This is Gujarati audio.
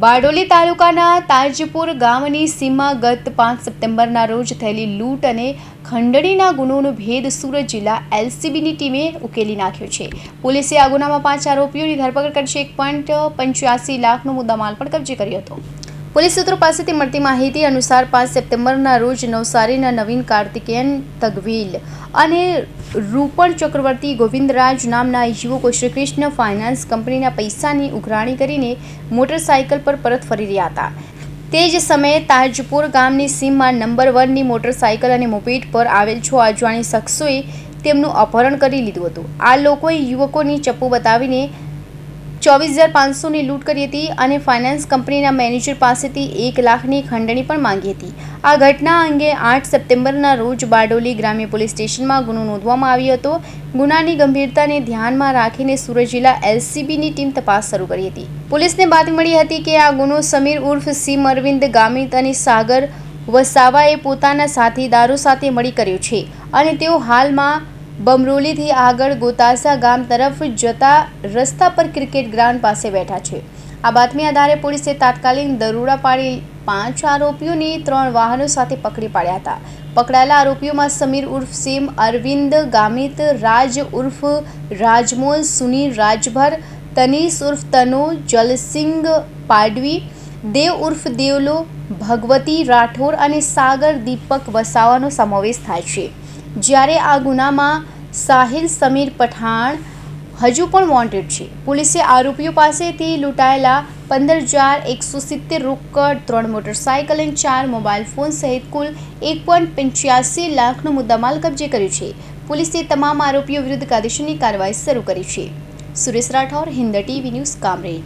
બારડોલી તાલુકાના તાજપુર ગામની સીમા ગત પાંચ સપ્ટેમ્બરના રોજ થયેલી લૂંટ અને ખંડણીના ગુનોનો ભેદ સુરત જિલ્લા એલસીબીની ટીમે ઉકેલી નાખ્યો છે. પોલીસે આ ગુનામાં પાંચ આરોપીઓની ધરપકડ કરશે એક પોઈન્ટ પંચ્યાસી લાખનો મુદ્દામાલ પણ કબજે કર્યો હતો. પોલીસ સૂત્રો પાસેથી મળતી માહિતી અનુસાર પાંચ સપ્ટેમ્બરના રોજ નવસારીના નવીન કાર્તિકેયન તગવીલ અને રૂપણ ચક્રવર્તી ગોવિંદરાજ નામના યુવકો શ્રી કૃષ્ણ ફાઇનાન્સ કંપનીના પૈસાની ઉઘરાણી કરીને મોટરસાયકલ પર પરત ફરી રહ્યા હતા. તે જ સમયે તાજપુર ગામની સીમમાં નંબર વનની મોટરસાયકલ અને મોપેડ પર આવેલ છો અજાણી શખ્સોએ તેમનું અપહરણ કરી લીધું હતું. આ લોકોએ યુવકોની ચપ્પુ બતાવીને ચોવીસ હજાર પાંચસોની લૂંટ કરી હતી અને ફાઇનાન્સ કંપનીના મેનેજર પાસેથી એક લાખની ખંડણી પણ માંગી હતી. આ ઘટના અંગે આઠ સપ્ટેમ્બરના રોજ બારડોલી ગ્રામ્ય પોલીસ સ્ટેશનમાં ગુનો નોંધવામાં આવ્યો હતો. ગુનાની ગંભીરતાને ધ્યાનમાં રાખીને સુરત જિલ્લા એલસીબીની ટીમ તપાસ શરૂ કરી હતી. પોલીસને બાતમી મળી હતી કે આ ગુનો સમીર ઉર્ફ સીમ અરવિંદ ગામિત અને સાગર વસાવાએ પોતાના સાથીદારો સાથે મળી કર્યો છે અને તેઓ હાલમાં બમરોલીથી આગળ ગોતાસા ગામ તરફ જતા રસ્તા પર ક્રિકેટ ગ્રાઉન્ડ પાસે બેઠા છે. આ બાતમી આધારે પોલીસે તાત્કાલિક દરોડા પાડી પાંચ આરોપીઓને ત્રણ વાહનો સાથે પકડી પાડ્યા હતા. પકડાયેલા આરોપીઓમાં સમીર ઉર્ફ સીમ, અરવિંદ ગામિત, રાજ ઉર્ફ રાજમોલ, સુનીલ રાજભર, તનીસ ઉર્ફ તનો, જલસિંગ પાડવી, દેવ ઉર્ફ દેવલો, ભગવતી રાઠોડ અને સાગર દીપક વસાવાનો સમાવેશ થાય છે. જ્યારે આ ગુનામાં સાહિલ સમીર પઠાણ હજુ પણ વોન્ટેડ છે. પોલીસે આરોપીઓ પાસેથી લૂંટાયેલા પંદર હજાર એકસો સિત્તેર રોકડ, ત્રણ મોટરસાઇકલ અને ચાર મોબાઈલ ફોન સહિત કુલ એક પોઈન્ટ પંચ્યાસી લાખનો મુદ્દામાલ કબજે કર્યો છે. પોલીસે તમામ આરોપીઓ વિરુદ્ધ કાયદેસરની કાર્યવાહી શરૂ કરી છે. Suresh Rathore Hind TV news, Kamrej.